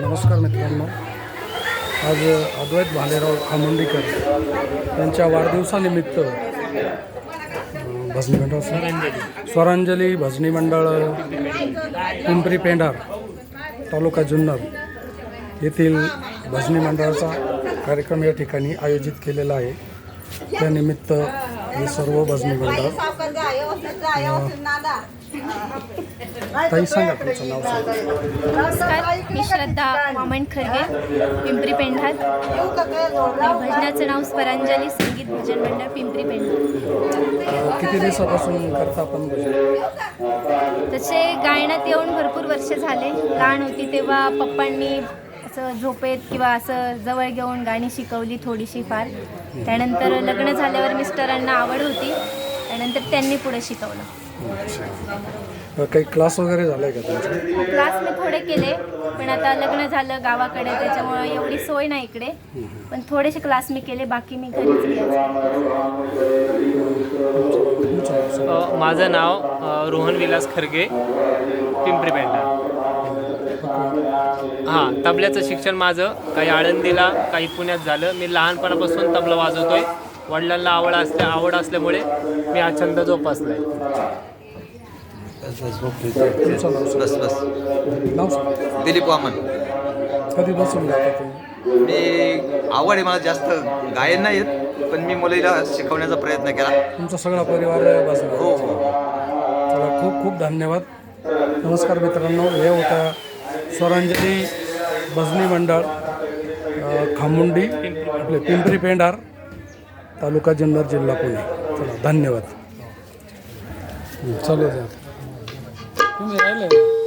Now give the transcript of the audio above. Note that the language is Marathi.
नमस्कार मित्रांनो. आज अद्वैत भालेराव खामोंडीकर यांच्या वाढदिवसानिमित्त भजनी मंडळ स्वरांजली भजनी मंडळ पिंपरी पेंढार तालुका जुन्नर येथील भजनी मंडळाचा कार्यक्रम या ठिकाणी आयोजित केलेला आहे. त्यानिमित्त हे सर्व भजनी मंडळ ताई सांगा तुमचं नाव सांगा. नमस्कार मी श्रद्धा वामन खरगे पिंपरी पेंढार. भजनाचं नाव स्वरांजली संगीत भजन मंडळ पिंपरी पेंढार. अ, किती दिवसापासून करता आपण भजन? तसे गायनात येऊन भरपूर वर्ष झाले. लहान होती तेव्हा पप्पांनी असं झोपेत किंवा असं जवळ घेऊन गाणी शिकवली थोडीशी फार. त्यानंतर लग्न झाल्यावर मिस्टरांना आवड होती. त्यानंतर त्यांनी पुढे शिकवलं. काही क्लास वगैरे झालाय का तुमचा? क्लास मी थोडे केले पण आता लग्न झालं गावाकडे त्याच्यामुळं एवढी सोय नाही इकडे. पण थोडेसे क्लास मी केले बाकी मी घरीच. अ, माझं नाव अ, रोहन विलास खरगे पिंपरी पेंढा. हां तबल्याचं शिक्षण माझं. काही आळंदीला काही पुण्यात झालं. मी लहानपणापासून तबला वाजवतोय. वडिलांना आवड असल्या आवड असल्यामुळे मी हा छंद जोपासला आहे. बस बस नाव सांगा दिलीप वामन. कधी बसून गाता तुम्ही मी आवड आहे मला जास्त गायन नाही येत पण मी मुलीला शिकवण्याचा प्रयत्न केला. तुमचा सगळा परिवार बसला. हो हो. चला खूप खूप धन्यवाद. नमस्कार मित्रांनो हे होता स्वरांजली भजनी मंडळ खामुंडी आपले पिंपरी पेंडार तालुका जुन्नर जिल्हा पुणे. चला धन्यवाद. चालू तुम्ही राहिले?